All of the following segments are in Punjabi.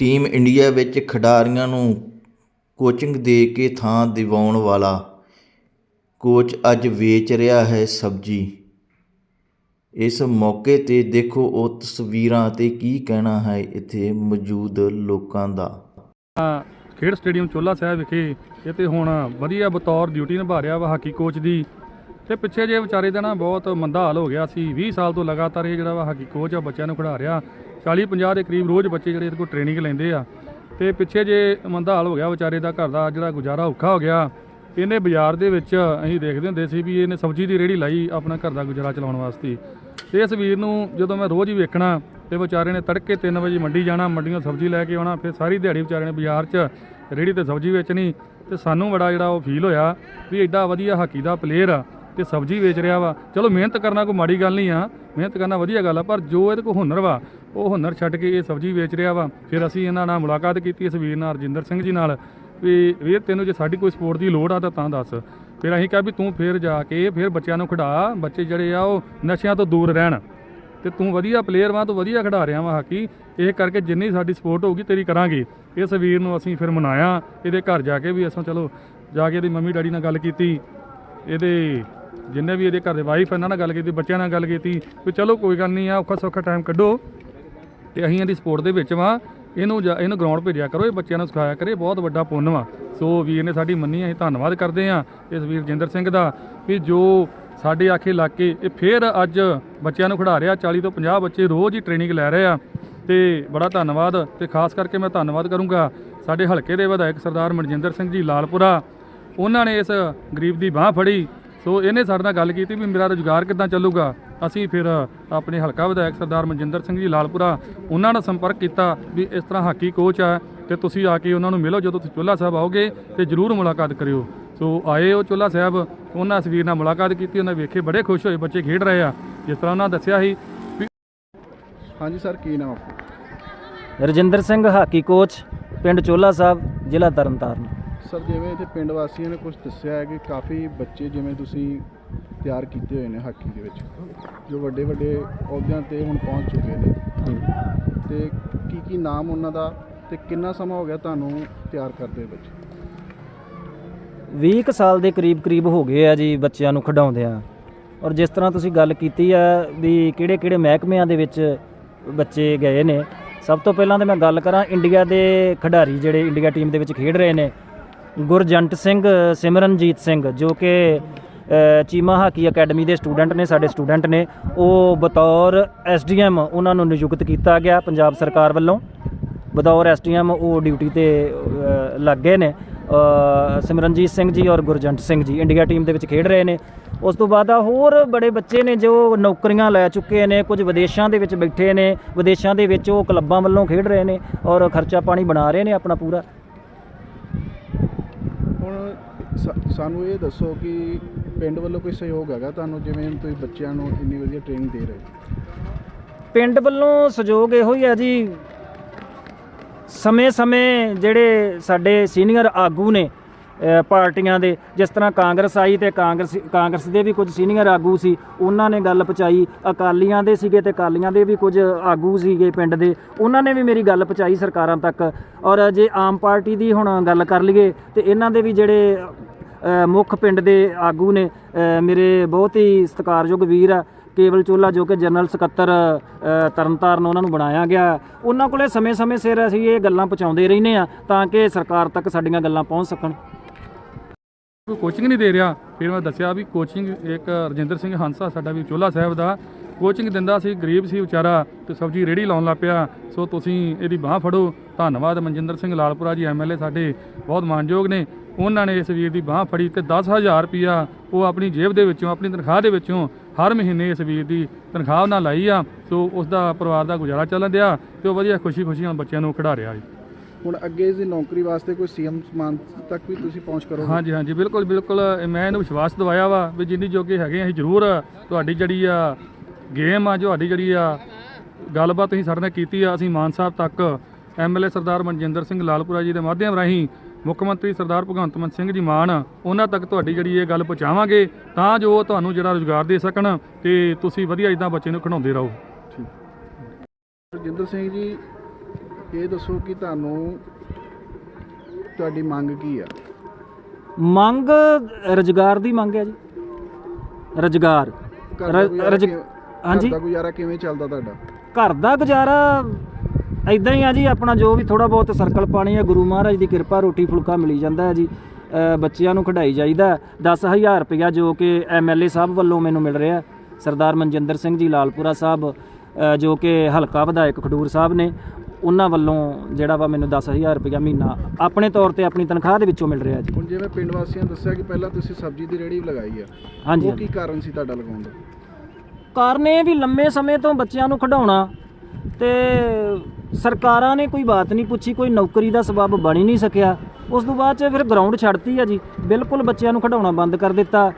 ਟੀਮ ਇੰਡੀਆ ਵਿੱਚ ਖਿਡਾਰੀਆਂ ਨੂੰ ਕੋਚਿੰਗ ਦੇ ਕੇ ਥਾਂ ਦਿਵਾਉਣ ਵਾਲਾ ਕੋਚ ਅੱਜ ਵੇਚ ਰਿਹਾ ਹੈ ਸਬਜ਼ੀ। ਇਸ ਮੌਕੇ ਤੇ ਦੇਖੋ ਉਹ ਤਸਵੀਰਾਂ ਅਤੇ ਕੀ ਕਹਿਣਾ ਹੈ ਇੱਥੇ ਮੌਜੂਦ ਲੋਕਾਂ ਦਾ। ਖੇਡ ਸਟੇਡੀਅਮ ਚੋਲਾ ਸਾਹਿਬ ਵਿਖੇ ਇਹ ਤੇ ਹੁਣ ਵਧੀਆ ਬਤੌਰ ਡਿਊਟੀ ਨਿਭਾ ਰਿਹਾ ਵਾ ਹਾਕੀ ਕੋਚ ਦੀ। ਤੇ ਪਿੱਛੇ ਜੇ ਵਿਚਾਰੇ ਦਾ ਨਾ ਬਹੁਤ ਮੰਦਾ ਹਾਲ ਹੋ ਗਿਆ ਸੀ। 20 ਸਾਲ ਤੋਂ ਲਗਾਤਾਰ ਇਹ ਜਿਹੜਾ ਵਾ ਹਾਕੀ ਕੋਚ ਆ, ਬੱਚਿਆਂ ਨੂੰ ਖਿਡਾ ਰਿਹਾ। 40 50 ਦੇ ਕਰੀਬ ਰੋਜ਼ ਬੱਚੇ ਜਿਹੜੇ ਇਹਦੇ ਕੋਲ ਟ੍ਰੇਨਿੰਗ ਲੈਂਦੇ ਆ। ਤੇ ਪਿੱਛੇ ਜੇ ਮੰਦਾ ਹਾਲ ਹੋ ਗਿਆ ਵਿਚਾਰੇ ਦਾ, ਘਰ ਦਾ ਜਿਹੜਾ ਗੁਜ਼ਾਰਾ ਔਖਾ ਹੋ ਗਿਆ, ਇਹਨੇ ਬਾਜ਼ਾਰ ਦੇ ਵਿੱਚ ਅਸੀਂ ਦੇਖਦੇ ਹੁੰਦੇ ਸੀ ਵੀ ਇਹਨੇ ਸਬਜ਼ੀ ਦੀ ਰੇਹੜੀ ਲਾਈ ਆਪਣਾ ਘਰ ਦਾ ਗੁਜ਼ਾਰਾ ਚਲਾਉਣ ਵਾਸਤੇ। ਤੇ ਇਸ ਵੀਰ ਨੂੰ ਜਦੋਂ ਮੈਂ ਰੋਜ਼ ਹੀ ਵੇਖਣਾ ਤੇ ਵਿਚਾਰੇ ਨੇ ਤੜਕੇ 3 ਵਜੇ ਮੰਡੀ ਜਾਣਾ ਮੰਡੀੋਂ ਸਬਜ਼ੀ ਲੈ ਕੇ ਆਉਣਾ, ਫਿਰ ਸਾਰੀ ਦਿਹਾੜੀ ਵਿਚਾਰੇ ਨੇ ਬਾਜ਼ਾਰ 'ਚ ਰੇਹੜੀ ਤੇ ਸਬਜ਼ੀ ਵੇਚਣੀ ਤੇ ਸਾਨੂੰ ਬੜਾ ਜਿਹੜਾ ਉਹ ਫੀਲ ਹੋਇਆ ਵੀ ਐਡਾ ਵਧੀਆ ਹਾਕੀ ਦਾ ਪਲੇਅਰ ਆ ਤੇ ਸਬਜ਼ੀ ਵੇਚ ਰਿਹਾ ਵਾ। ਚਲੋ ਮਿਹਨਤ ਕਰਨਾ ਕੋਈ ਮਾੜੀ ਗੱਲ ਨਹੀਂ ਆ, ਮਿਹਨਤ ਕਰਨਾ ਵਧੀਆ ਗੱਲ ਆ, ਪਰ ਜੋ ਇਹਦੇ ਕੋਲ ਹੁਨਰ ਵਾ ਉਹ ਹੁਨਰ ਛੱਡ ਕੇ ਇਹ ਸਬਜ਼ੀ ਵੇਚ ਰਿਹਾ ਵਾ। ਫਿਰ ਅਸੀਂ ਇਹਨਾਂ ਨਾਲ ਮੁਲਾਕਾਤ ਕੀਤੀ ਇਸ ਵੀਰ ਨਾਲ, ਰਜਿੰਦਰ ਸਿੰਘ ਜੀ ਨਾਲ। ਵੀ ਵੀਰ, ਤੈਨੂੰ ਜੇ ਸਾਡੀ ਕੋਈ ਸਪੋਰਟ ਦੀ ਲੋੜ ਆ ਤਾਂ ਤਾਂ ਦੱਸ। ਫਿਰ ਅਸੀਂ ਕਿਹਾ ਵੀ ਤੂੰ ਫਿਰ ਜਾ ਕੇ ਫਿਰ ਬੱਚਿਆਂ ਨੂੰ ਖਿਡਾ। ਬੱਚੇ ਜਿਹੜੇ ਆ ਉਹ ਨਸ਼ਿਆਂ ਤੋਂ ਦੂਰ ਰਹਿਣ। ਤੇ ਤੂੰ ਵਧੀਆ ਪਲੇਅਰ ਵਾਂ, ਤੂੰ ਵਧੀਆ ਖਿਡਾ ਰਿਹਾ ਵਾਂ ਹਾਕੀ। ਇਹ ਕਰਕੇ ਜਿੰਨੀ ਸਾਡੀ ਸਪੋਰਟ ਹੋਊਗੀ ਤੇਰੀ ਕਰਾਂਗੇ। ਇਸ ਵੀਰ ਨੂੰ ਅਸੀਂ ਫਿਰ ਮਨਾਇਆ। ਇਹਦੇ ਘਰ ਜਾ ਕੇ ਵੀ ਅਸਾਂ ਚਲੋ ਜਾ ਕੇ ਇਹਦੀ ਮੰਮੀ ਡੈਡੀ ਨਾਲ ਗੱਲ ਕੀਤੀ। ਇਹਦੇ ਜਿੰਨੇ ਵੀ ਇਹਦੇ ਘਰ ਦੇ ਵਾਈਫ ਇਹਨਾਂ ਨਾਲ ਗੱਲ ਕੀਤੀ, ਬੱਚਿਆਂ ਨਾਲ ਗੱਲ ਕੀਤੀ। ਵੀ ਚਲੋ ਕੋਈ ਗੱਲ ਨਹੀਂ ਆ, ਔਖਾ ਸੌਖਾ ਟਾਈਮ ਕੱਢੋ। ਤੇ ਅਸੀਂ ਇਹਦੀ ਸਪੋਰਟ ਦੇ ਵਿੱਚ ਵਾਂ। ਇਹਨੂੰ ਜਾ- ਇਹਨੂੰ ਗਰਾਊਂਡ ਭੇਜਿਆ ਕਰੋ, ਇਹ ਬੱਚਿਆਂ ਨੂੰ ਸਿਖਾਇਆ ਕਰੇ, ਬਹੁਤ ਵੱਡਾ ਪੁੰਨ ਵਾ। ਸੋ ਵੀਰ ਨੇ ਸਾਡੀ ਮੰਨੀ, ਅਸੀਂ ਧੰਨਵਾਦ ਕਰਦੇ ਹਾਂ ਇਸ ਵੀਰ ਜਿੰਦਰ ਸਿੰਘ ਦਾ। ਵੀ ਜੋ ਸਾਡੇ ਆਖੇ ਇਲਾਕੇ, ਇਹ ਫੇਰ ਅੱਜ ਬੱਚਿਆਂ ਨੂੰ ਖਿਡਾ ਰਿਹਾ 40 ਤੋਂ 50 ਬੱਚੇ ਰੋਜ਼ ਹੀ ਟ੍ਰੇਨਿੰਗ ਲੈ ਰਹੇ ਆ। ਤੇ ਬੜਾ ਧੰਨਵਾਦ, ਤੇ ਖਾਸ ਕਰਕੇ ਮੈਂ ਧੰਨਵਾਦ ਕਰੂੰਗਾ ਸਾਡੇ ਹਲਕੇ ਦੇ ਵਿਧਾਇਕ ਸਰਦਾਰ ਮਨਜਿੰਦਰ ਸਿੰਘ ਜੀ ਲਾਲਪੁਰਾ। ਉਹਨਾਂ ਨੇ ਇਸ ਗਰੀਬ ਦੀ ਬਾਹ ਫੜੀ। ਸੋ ਇਹਨੇ ਸਾਡੇ ਨਾਲ ਗੱਲ ਕੀਤੀ ਵੀ ਮੇਰਾ ਰੁਜ਼ਗਾਰ ਕਿੱਦਾਂ ਚੱਲੂਗਾ। ਅਸੀਂ ਫਿਰ ਆਪਣੇ ਹਲਕਾ ਵਿਧਾਇਕ ਸਰਦਾਰ ਮਨਜਿੰਦਰ ਸਿੰਘ ਜੀ ਲਾਲਪੁਰਾ ਉਹਨਾਂ ਨਾਲ ਸੰਪਰਕ ਕੀਤਾ ਵੀ ਇਸ ਤਰ੍ਹਾਂ ਹਾਕੀ ਕੋਚ ਆ ਤੇ ਤੁਸੀਂ ਆ ਕੇ ਉਹਨਾਂ ਨੂੰ ਮਿਲੋ ਜਦੋਂ ਤੁਸੀਂ ਚੋਲਾ ਸਾਹਿਬ ਆਓਗੇ ਤੇ ਜਰੂਰ ਮੁਲਾਕਾਤ ਕਰਿਓ। ਸੋ ਆਏ ਉਹ ਚੋਲਾ ਸਾਹਿਬ ਉਹਨਾਂ ਇਸ ਵੀਰ ਨਾਲ ਮੁਲਾਕਾਤ ਕੀਤੀ ਉਹਨਾਂ ਵੇਖੇ ਬੜੇ ਖੁਸ਼ ਹੋਏ ਬੱਚੇ ਖੇਡ ਰਹੇ ਆ ਜਿਸ ਤਰ੍ਹਾਂ ਉਹਨਾਂ ਦੱਸਿਆ ਸੀ ਹਾਂਜੀ ਸਰ ਕੀ ਨਾਮ ਰਜਿੰਦਰ ਸਿੰਘ ਹਾਕੀ ਕੋਚ ਪਿੰਡ ਚੋਲਾ ਸਾਹਿਬ ਜ਼ਿਲ੍ਹਾ ਤਰਨਤਾਰਨ। ਸਰ ਜਿਵੇਂ ਇੱਥੇ ਪਿੰਡ ਵਾਸੀਆਂ ਨੇ ਕੁਝ ਦੱਸਿਆ ਹੈ ਕਿ ਕਾਫੀ ਬੱਚੇ ਜਿਵੇਂ ਤੁਸੀਂ ਤਿਆਰ ਕੀਤੇ ਹੋਏ ਨੇ ਹਾਕੀ ਦੇ ਵਿੱਚ ਜੋ ਵੱਡੇ ਵੱਡੇ ਅਹੁਦਿਆਂ ਤੇ ਹੁਣ ਪਹੁੰਚ ਚੁੱਕੇ ਨੇ। ਤੇ ਕੀ ਕੀ ਨਾਮ ਉਹਨਾਂ ਦਾ ਤੇ ਕਿੰਨਾ ਸਮਾਂ ਹੋ ਗਿਆ ਤੁਹਾਨੂੰ ਤਿਆਰ ਕਰਦੇ ਬੱਚੇ? 20 ਕੁ ਸਾਲ ਦੇ ਕਰੀਬ ਕਰੀਬ ਹੋ ਗਏ ਆ ਜੀ ਬੱਚਿਆਂ ਨੂੰ ਖਿਡਾਉਂਦਿਆਂ। ਔਰ ਜਿਸ ਤਰ੍ਹਾਂ ਤੁਸੀਂ ਗੱਲ ਕੀਤੀ ਆ ਵੀ ਕਿਹੜੇ ਕਿਹੜੇ ਮਹਿਕਮਿਆਂ ਦੇ ਵਿੱਚ ਬੱਚੇ ਗਏ ਨੇ ਸਭ ਤੋਂ ਪਹਿਲਾਂ ਤਾਂ ਮੈਂ ਗੱਲ ਕਰਾਂ ਇੰਡੀਆ ਦੇ ਖਿਡਾਰੀ ਜਿਹੜੇ ਇੰਡੀਆ ਟੀਮ ਦੇ ਵਿੱਚ ਖੇਡ ਰਹੇ ਨੇ। ਗੁਰਜੰਟ ਸਿੰਘ, ਸਿਮਰਨਜੀਤ ਸਿੰਘ, ਜੋ ਕਿ ਚੀਮਾ ਹਾਕੀ ਅਕੈਡਮੀ ਦੇ ਸਟੂਡੈਂਟ ਨੇ, ਸਾਡੇ ਸਟੂਡੈਂਟ ਨੇ। ਉਹ ਬਤੌਰ ਐਸਡੀਐਮ ਉਹਨਾਂ ਨੂੰ ਨਿਯੁਕਤ ਕੀਤਾ ਗਿਆ ਪੰਜਾਬ ਸਰਕਾਰ ਵੱਲੋਂ। ਬਤੌਰ ਐਸਡੀਐਮ ਉਹ ਡਿਊਟੀ ਤੇ ਲੱਗ ਗਏ ਨੇ। ਸਿਮਰਨਜੀਤ ਸਿੰਘ ਜੀ ਔਰ ਗੁਰਜੰਟ ਸਿੰਘ ਜੀ ਇੰਡੀਆ ਟੀਮ ਦੇ ਵਿੱਚ ਖੇਡ ਰਹੇ ਨੇ। ਉਸ ਤੋਂ ਬਾਅਦ ਆ ਹੋਰ ਬੜੇ ਬੱਚੇ ਨੇ ਜੋ ਨੌਕਰੀਆਂ ਲੈ ਚੁੱਕੇ ਨੇ, ਕੁਝ ਵਿਦੇਸ਼ਾਂ ਦੇ ਵਿੱਚ ਬੈਠੇ ਨੇ। ਵਿਦੇਸ਼ਾਂ ਦੇ ਵਿੱਚ ਉਹ ਕਲੱਬਾਂ ਵੱਲੋਂ ਖੇਡ ਰਹੇ ਨੇ ਔਰ ਖਰਚਾ ਪਾਣੀ ਬਣਾ ਰਹੇ ਨੇ ਆਪਣਾ ਪੂਰਾ। ਹੁਣ ਸਾ- ਸਾਨੂੰ ਇਹ ਦੱਸੋ ਕਿ ਪਿੰਡ ਵੱਲੋਂ ਕੋਈ ਸਹਿਯੋਗ ਹੈਗਾ ਤੁਹਾਨੂੰ, ਜਿਵੇਂ ਤੁਸੀਂ ਬੱਚਿਆਂ ਨੂੰ ਇੰਨੀ ਵਧੀਆ ਟ੍ਰੇਨਿੰਗ ਦੇ ਰਹੇ ਹੋ? ਪਿੰਡ ਵੱਲੋਂ ਸਹਿਯੋਗ ਇਹੋ ਹੀ ਹੈ ਜੀ। ਸਮੇਂ-ਸਮੇਂ ਜਿਹੜੇ ਸਾਡੇ ਸੀਨੀਅਰ ਆਗੂ ਨੇ ਪਾਰਟੀਆਂ ਦੇ, ਜਿਸ ਤਰ੍ਹਾਂ ਕਾਂਗਰਸ ਆਈ ਤੇ ਕਾਂਗਰਸ ਕਾਂਗਰਸ ਦੇ ਵੀ ਕੁਝ ਸੀਨੀਅਰ ਆਗੂ ਸੀ, ਉਹਨਾਂ ਨੇ ਗੱਲ ਪਹੁੰਚਾਈ। ਅਕਾਲੀਆਂ ਦੇ ਸੀਗੇ ਤੇ ਅਕਾਲੀਆਂ ਦੇ ਵੀ ਕੁਝ ਆਗੂ ਸੀਗੇ ਪਿੰਡ ਦੇ, ਉਹਨਾਂ ਨੇ ਵੀ ਮੇਰੀ ਗੱਲ ਪਹੁੰਚਾਈ ਸਰਕਾਰਾਂ ਤੱਕ। ਔਰ ਜੇ ਆਮ ਪਾਰਟੀ ਦੀ ਹੁਣ ਗੱਲ ਕਰ ਲਈਏ, ਤੇ ਇਹਨਾਂ ਦੇ ਵੀ ਜਿਹੜੇ ਮੁੱਖ ਪਿੰਡ ਦੇ ਆਗੂ ਨੇ ਮੇਰੇ ਬਹੁਤ ਹੀ ਸਤਿਕਾਰਯੋਗ ਵੀਰ ਆ, ਕੇਵਲ ਚੋਲਾ ਜੋ ਕਿ ਜਨਰਲ ਸਕੱਤਰ ਤਰਨਤਾਰਨ ਉਹਨਾਂ ਨੂੰ ਬਣਾਇਆ ਗਿਆ। ਉਹਨਾਂ ਕੋਲੇ ਸਮੇਂ-ਸਮੇਂ ਸਿਰ ਅਸੀਂ ਇਹ ਗੱਲਾਂ ਪਹੁੰਚਾਉਂਦੇ ਰਹਿੰਦੇ ਆ ਤਾਂ ਕਿ ਸਰਕਾਰ ਤੱਕ ਸਾਡੀਆਂ ਗੱਲਾਂ ਪਹੁੰਚ ਸਕਣ। ਕੋਈ ਕੋਚਿੰਗ ਨਹੀਂ ਦੇ ਰਿਹਾ। ਫਿਰ ਮੈਂ ਦੱਸਿਆ ਵੀ ਕੋਚਿੰਗ ਇੱਕ ਰਜਿੰਦਰ ਸਿੰਘ ਹੰਸਾ ਸਾਡਾ ਵੀ ਚੋਲਾ ਸਾਹਿਬ ਦਾ। ਕੋਚਿੰਗ ਦਿੰਦਾ ਸੀ, ਗਰੀਬ ਸੀ ਵਿਚਾਰਾ ਤੇ ਸਬਜ਼ੀ ਰੇੜੀ ਲਾਉਣ ਲੱਗ ਪਿਆ। ਸੋ ਤੁਸੀਂ ਇਹਦੀ ਬਾਹ ਫੜੋ। ਧੰਨਵਾਦ ਮਨਜਿੰਦਰ ਸਿੰਘ ਲਾਲਪੁਰਾ ਜੀ ਐਮਐਲਏ ਸਾਡੇ। ਬਹੁਤ ਮਾਣਯੋਗ ਨੇ। ਉਹਨਾਂ ਨੇ ਇਸ ਵੀਰ ਦੀ ਬਾਹ ਫੜੀ ਤੇ 10000 ਰੁਪਿਆ ਉਹ ਆਪਣੀ ਜੇਬ ਦੇ ਵਿੱਚੋਂ, ਆਪਣੀ ਤਨਖਾਹ ਦੇ ਵਿੱਚੋਂ ਹਰ ਮਹੀਨੇ ਇਸ ਵੀਰ ਦੀ ਤਨਖਾਹ ਨਾਲ ਲਾਈ ਆ। ਸੋ ਉਸ ਦਾ ਪਰਿਵਾਰ ਦਾ ਗੁਜ਼ਾਰਾ ਚੱਲਣ ਦਿਆ ਤੇ ਉਹ ਵਧੀਆ ਖੁਸ਼ੀ-ਖੁਸ਼ੀ ਨਾਲ ਬੱਚਿਆਂ ਨੂੰ ਖਿਡਾ ਰਿਹਾ ਜੀ। ਹੁਣ ਅੱਗੇ ਇਸ ਦੀ ਨੌਕਰੀ ਵਾਸਤੇ ਕੋਈ ਸੀਐਮ ਸਮਾਨ ਤੱਕ ਵੀ ਤੁਸੀਂ ਪਹੁੰਚ ਕਰੋਗੇ? ਹਾਂਜੀ ਹਾਂਜੀ ਬਿਲਕੁਲ ਬਿਲਕੁਲ। ਮੈਂ ਇਹਨੂੰ ਵਿਸ਼ਵਾਸ ਦਿਵਾਇਆ ਵਾ ਵੀ ਜਿੰਨੀ ਜੋਗੇ ਹੈਗੇ ਅਸੀਂ ਜ਼ਰੂਰ ਤੁਹਾਡੀ ਜਿਹੜੀ ਆ ਗੇਮ ਆ ਤੁਹਾਡੀ ਜਿਹੜੀ ਆ ਗੱਲਬਾਤ ਤੁਸੀਂ ਸਾਡੇ ਨਾਲ ਕੀਤੀ ਆ ਅਸੀਂ ਮਾਨ ਸਾਹਿਬ ਤੱਕ ਐਮਐਲਏ ਸਰਦਾਰ ਮਨਜਿੰਦਰ ਸਿੰਘ ਲਾਲਪੁਰਾ ਜੀ ਦੇ ਮਾਧਿਅਮ ਰਾਹੀਂ ਮੁੱਖ ਮੰਤਰੀ ਸਰਦਾਰ ਭਗਵੰਤ ਮਾਨ ਸਿੰਘ ਜੀ ਮਾਨ ਉਹਨਾਂ ਤੱਕ ਤੁਹਾਡੀ ਜਿਹੜੀ ਇਹ ਗੱਲ ਪਹੁੰਚਾਵਾਂਗੇ ਤਾਂ ਜੋ ਉਹ ਤੁਹਾਨੂੰ ਜਿਹੜਾ ਰੁਜ਼ਗਾਰ ਦੇ ਸਕਣ ਤੇ ਤੁਸੀਂ ਵਧੀਆ ਇਦਾਂ ਬੱਚੇ ਨੂੰ ਖਿਡਾਉਂਦੇ ਰਹੋ। ਰਜਿੰਦਰ ਸਿੰਘ ਜੀ ਇਹ ਦੱਸੋ ਕਿ ਤੁਹਾਨੂੰ ਤੁਹਾਡੀ ਮੰਗ ਕੀ ਆ? ਮੰਗ ਰੁਜ਼ਗਾਰ ਦੀ ਮੰਗ ਹੈ ਜੀ। ਰੁਜ਼ਗਾਰ। ਘਰ ਦਾ ਗੁਜ਼ਾਰਾ ਰੁਜ਼- ਕਿਵੇਂ- ਹਾਂਜੀ। ਘਰ ਦਾ ਗੁਜ਼ਾਰਾ ਕਿਵੇਂ ਚੱਲਦਾ ਤੁਹਾਡਾ? ਘਰ ਦਾ ਗੁਜ਼ਾਰਾ ਇਦਾਂ ਹੀ ਆ ਜੀ ਆਪਣਾ ਜੋ ਵੀ ਥੋੜਾ ਬਹੁਤ ਸਰਕਲ ਪਾਣੀ ਹੈ ਗੁਰੂ ਮਹਾਰਾਜ ਦੀ ਕਿਰਪਾ ਰੋਟੀ ਫੁਲਕਾ ਮਿਲੀ ਜਾਂਦਾ ਹੈ ਜੀ। ਅ, ਬੱਚਿਆਂ ਨੂੰ ਖੜਾਈ ਜਾਈਦਾ 10000 ਰੁਪਇਆ ਜੋ ਕਿ ਐਮਐਲਏ ਸਾਹਿਬ ਵੱਲੋਂ ਮੈਨੂੰ ਮਿਲ ਰਿਹਾ ਸਰਦਾਰ ਮਨਜਿੰਦਰ ਸਿੰਘ ਜੀ ਲਾਲਪੁਰਾ ਸਾਹਿਬ ਅ, ਜੋ ਕਿ ਹਲਕਾ ਵਿਧਾਇਕ ਖਡੂਰ ਸਾਹਿਬ ਨੇ ਉਹਨਾਂ ਵੱਲੋਂ ਜਿਹੜਾ ਵਾ ਮੈਨੂੰ 10000 ਰੁਪਇਆ ਮਹੀਨਾ ਆਪਣੇ ਤੌਰ ਤੇ ਆਪਣੀ ਤਨਖਾਹ ਦੇ ਵਿੱਚੋਂ ਮਿਲ ਰਿਹਾ ਜੀ। ਹੁਣ ਜਿਵੇਂ ਪਿੰਡ ਵਾਸੀਆਂ ਦੱਸਿਆ ਕਿ ਪਹਿਲਾਂ ਤੁਸੀਂ ਸਬਜ਼ੀ ਦੀ ਰੇਹੜੀ ਲਗਾਈ ਆ। ਹਾਂਜੀ ਉਹ ਕੀ ਕਾਰਨ ਸੀ ਤੁਹਾਡਾ ਲਗਾਉਣ ਦਾ? ਕਾਰਨ ਇਹ ਵੀ ਲੰਮੇ ਸਮੇਂ ਤੋਂ ਬੱਚਿਆਂ ਨੂੰ ਖਿਡਾਉਣਾ ਤੇ ਸਰਕਾਰਾਂ ਨੇ ਕੋਈ ਬਾਤ ਨਹੀਂ ਪੁੱਛੀ ਕੋਈ ਨੌਕਰੀ ਦਾ ਸਬਬ ਬਣ ਹੀ ਨਹੀਂ ਸਕਿਆ। ਉਸ ਤੋਂ ਬਾਅਦ ਚ ਫਿਰ ਗਰਾਊਂਡ ਛੱਡਤੀ ਆ ਜੀ। ਬਿਲਕੁਲ ਬੱਚਿਆਂ ਨੂੰ ਖਿਡਾਉਣਾ ਬੰਦ ਕਰ ਦਿੱਤਾ।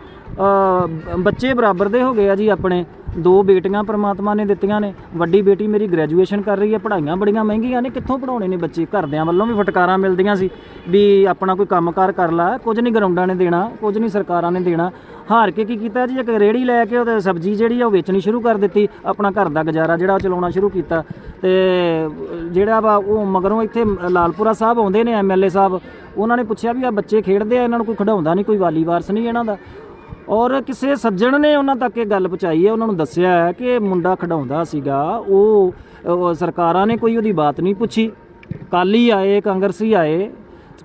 ਬੱਚੇ ਬਰਾਬਰ ਦੇ ਹੋ ਗਏ ਆ ਜੀ ਆਪਣੇ। ਦੋ ਬੇਟੀਆਂ ਪ੍ਰਮਾਤਮਾ ਨੇ ਦਿੱਤੀਆਂ ਨੇ। ਵੱਡੀ ਬੇਟੀ ਮੇਰੀ ਗ੍ਰੈਜੂਏਸ਼ਨ ਕਰ ਰਹੀ ਹੈ, ਪੜ੍ਹਾਈਆਂ ਬੜੀਆਂ ਮਹਿੰਗੀਆਂ ਨੇ, ਕਿੱਥੋਂ ਪੜਾਉਣੇ ਨੇ ਬੱਚੇ? ਘਰਦਿਆਂ ਵੱਲੋਂ ਵੀ ਫਟਕਾਰਾਂ ਮਿਲਦੀਆਂ ਸੀ ਵੀ ਆਪਣਾ ਕੋਈ ਕੰਮਕਾਰ ਕਰ ਲੈ, ਕੁਝ ਨਹੀਂ ਗਰਾਊਂਡਾਂ ਨੇ ਦੇਣਾ, ਕੁਝ ਨਹੀਂ ਸਰਕਾਰਾਂ ਨੇ ਦੇਣਾ। ਹਾਰ ਕੇ ਕੀ ਕੀਤਾ ਜੀ? ਇੱਕ ਰੇੜੀ ਲੈ ਕੇ ਉਹਦੇ ਸਬਜ਼ੀ ਜਿਹੜੀ ਆ ਉਹ ਵੇਚਣੀ ਸ਼ੁਰੂ ਕਰ ਦਿੱਤੀ। ਆਪਣਾ ਘਰ ਦਾ ਗੁਜ਼ਾਰਾ ਜਿਹੜਾ ਉਹ ਚਲਾਉਣਾ ਸ਼ੁਰੂ ਕੀਤਾ। ਤੇ ਜਿਹੜਾ ਵਾ ਉਹ ਮਗਰੋਂ ਇੱਥੇ ਲਾਲਪੁਰਾ ਸਾਹਿਬ ਆਉਂਦੇ ਨੇ ਐਮਐਲਏ ਸਾਹਿਬ। ਉਹਨਾਂ ਨੇ ਪੁੱਛਿਆ ਵੀ ਆ ਬੱਚੇ ਖੇਡਦੇ ਆ, ਇਹਨਾਂ ਨੂੰ ਕੋਈ ਖਿਡਾਉਂਦਾ ਨਹੀਂ, ਕੋਈ ਵਾਲੀ ਵਾਰਸ ਨਹੀਂ ਇਹਨਾਂ ਦਾ। ਔਰ ਕਿਸੇ ਸੱਜਣ ਨੇ ਉਹਨਾਂ ਤੱਕ ਇਹ ਗੱਲ ਪਹੁੰਚਾਈ ਹੈ, ਉਹਨਾਂ ਨੂੰ ਦੱਸਿਆ ਹੈ ਕਿ ਮੁੰਡਾ ਖਿਡਾਉਂਦਾ ਸੀਗਾ, ਉਹ ਉਹ ਸਰਕਾਰਾਂ ਨੇ ਕੋਈ ਉਹਦੀ ਬਾਤ ਨਹੀਂ ਪੁੱਛੀ। ਕਾਲੀ ਆਏ, ਕਾਂਗਰਸੀ ਆਏ,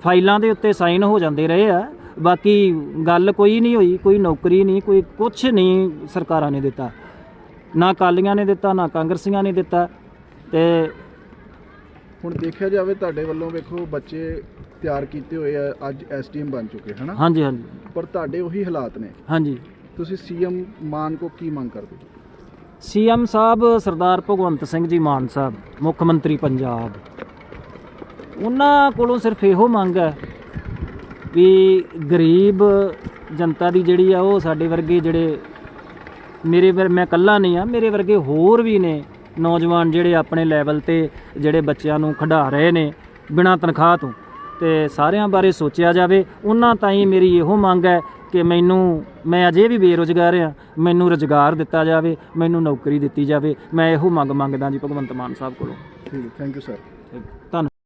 ਫਾਈਲਾਂ ਦੇ ਉੱਤੇ ਸਾਈਨ ਹੋ ਜਾਂਦੇ ਰਹੇ ਆ, ਬਾਕੀ ਗੱਲ ਕੋਈ ਨਹੀਂ ਹੋਈ, ਕੋਈ ਨੌਕਰੀ ਨਹੀਂ, ਕੋਈ ਕੁਝ ਨਹੀਂ ਸਰਕਾਰਾਂ ਨੇ ਦਿੱਤਾ। ਨਾ ਕਾਲੀਆਂ ਨੇ ਦਿੱਤਾ, ਨਾ ਕਾਂਗਰਸੀਆਂ ਨੇ ਦਿੱਤਾ, ਤੇ ਹੁਣ ਦੇਖਿਆ ਜਾਵੇ ਤੁਹਾਡੇ ਵੱਲੋਂ ਵੇਖੋ ਬੱਚੇ ਤਿਆਰ ਕੀਤੇ ਹੋਏ ਆ ਅੱਜ ਐਸਡੀਐਮ ਬਣ ਚੁੱਕੇ ਹਨਾ? ਹਾਂਜੀ ਹਾਂਜੀ। ਪਰ ਤੁਹਾਡੇ ਉਹੀ ਹਾਲਾਤ ਨੇ। ਹਾਂਜੀ। ਤੁਸੀਂ ਸੀਐਮ ਮਾਨ ਕੋ ਕੀ ਮੰਗ ਕਰਦੇ? ਸੀਐਮ ਸਾਹਿਬ ਸਰਦਾਰ ਭਗਵੰਤ ਸਿੰਘ ਜੀ ਮਾਨ ਸਾਹਿਬ ਮੁੱਖ ਮੰਤਰੀ ਪੰਜਾਬ। ਉਹਨਾਂ ਕੋਲੋਂ ਸਿਰਫ ਇਹੋ ਮੰਗ ਹੈ ਵੀ ਗਰੀਬ ਜਨਤਾ ਦੀ ਜਿਹੜੀ ਆ ਉਹ ਸਾਡੇ ਵਰਗੇ ਜਿਹੜੇ ਮੇਰੇ ਵਰ ਮੈਂ ਇਕੱਲਾ ਨਹੀਂ ਆ ਮੇਰੇ ਵਰਗੇ ਹੋਰ ਵੀ ਨੇ ਨੌਜਵਾਨ ਜਿਹੜੇ ਆਪਣੇ ਲੈਵਲ ਤੇ ਜਿਹੜੇ ਬੱਚਿਆਂ ਨੂੰ ਖਿਡਾ ਰਹੇ ਨੇ ਬਿਨਾਂ ਤਨਖਾਹ ਤੋਂ। ਤੇ ਸਾਰਿਆਂ ਬਾਰੇ ਸੋਚਿਆ ਜਾਵੇ, ਉਹਨਾਂ ਤਾਈਂ ਮੇਰੀ ਇਹੋ ਮੰਗ ਹੈ ਕਿ ਮੈਨੂੰ, ਮੈਂ ਅਜੇ ਵੀ ਬੇਰੁਜ਼ਗਾਰ ਹਾਂ, ਮੈਨੂੰ ਰੁਜ਼ਗਾਰ ਦਿੱਤਾ ਜਾਵੇ, ਮੈਨੂੰ ਨੌਕਰੀ ਦਿੱਤੀ ਜਾਵੇ। ਮੈਂ ਇਹੋ ਮੰਗ ਮੰਗਦਾ ਜੀ ਭਗਵੰਤ ਮਾਨ ਸਾਹਿਬ ਕੋਲੋਂ। ਠੀਕ ਥੈਂਕ ਯੂ ਸਰ